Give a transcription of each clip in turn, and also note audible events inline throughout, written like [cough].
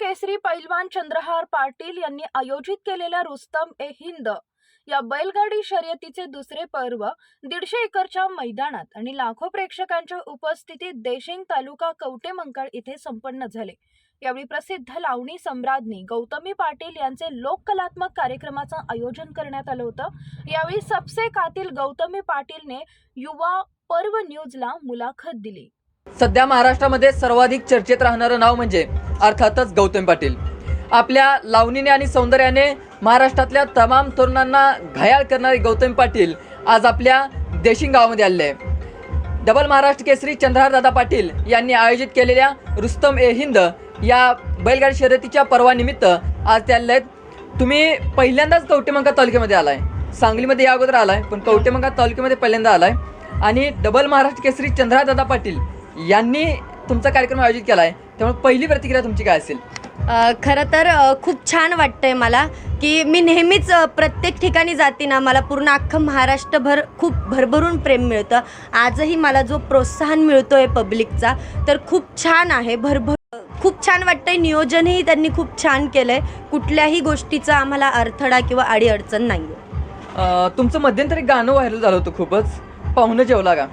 केसरी पैलवान चंद्रहार पाटील यांनी आयोजित केलेल्या रुस्तम ए हिंद या बैलगाडी शर्यतीचे दुसरे पर्व दीडशे एकरच्या मैदानात आणि लाखो प्रेक्षकांच्या उपस्थितीत देशिंग तालुका कवटेमंकाळ इथे संपन्न झाले. यावेळी प्रसिद्ध लावणी सम्राज्ञी गौतमी पाटील यांचे लोककलात्मक कार्यक्रमाचं आयोजन करण्यात आलं होतं. यावेळी सबसे कातील गौतमी पाटीलने युवा पर्व न्यूजला मुलाखत दिली. सध्या महाराष्ट्रामध्ये सर्वाधिक चर्चेत राहणारं नाव म्हणजे अर्थातच गौतम पाटील. आपल्या लावणीने आणि सौंदर्याने महाराष्ट्रातल्या तमाम तरुणांना घायाळ करणारे गौतम पाटील आज आपल्या देशिंग गावामध्ये आले आहे. डबल महाराष्ट्र केसरी चंद्रहारदादा पाटील यांनी आयोजित केलेल्या रुस्तम ए हिंद या बैलगाडी शर्यतीच्या पर्वानिमित्त आज ते आलेले आहेत. तुम्ही पहिल्यांदाच कवटेमंका तालुक्यामध्ये आलाय. सांगलीमध्ये या अगोदर आलाय पण कवटेमंका तालुक्यामध्ये पहिल्यांदा आलाय. आणि डबल महाराष्ट्र केसरी चंद्रहारदादा पाटील यांनी तुमचा कार्यक्रम आयोजित केला आहे त्यामुळे पहिली प्रतिक्रिया तुमची काय असेल? खरं तर खूप छान वाटतंय मला की मी नेहमीच प्रत्येक ठिकाणी जाते ना मला पूर्ण अख्खं महाराष्ट्रभर खूप भरभरून प्रेम मिळतं. आजही मला जो प्रोत्साहन मिळतो आहे पब्लिकचा तर खूप छान आहे. भरभर खूप छान वाटतंय. नियोजनही त्यांनी खूप छान केलं आहे कुठल्याही गोष्टीचा आम्हाला अडथळा किंवा अडीअडचण नाही आहे तुमचं मध्यंतरी गाणं व्हायरल झालं होतं खूपच. पाहुणं जेवला का?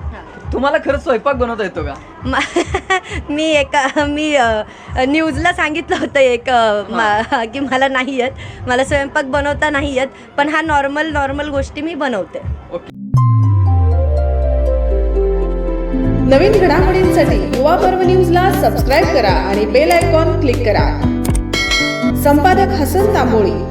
तुम्हाला खरंच स्वयंपाक बनवता येतो का? म- [laughs] मी एका मी अ, न्यूजला सांगितलं होतं एक अ, मा- की मला नाही येत. मला स्वयंपाक बनवता नाही येत पण हा नॉर्मल नॉर्मल गोष्टी मी बनवते. ओके. नवीन घडामोडींसाठी युवा पर्व न्यूजला सबस्क्राईब करा आणि बेल आयकॉन क्लिक करा. संपादक हसन तांबोळी.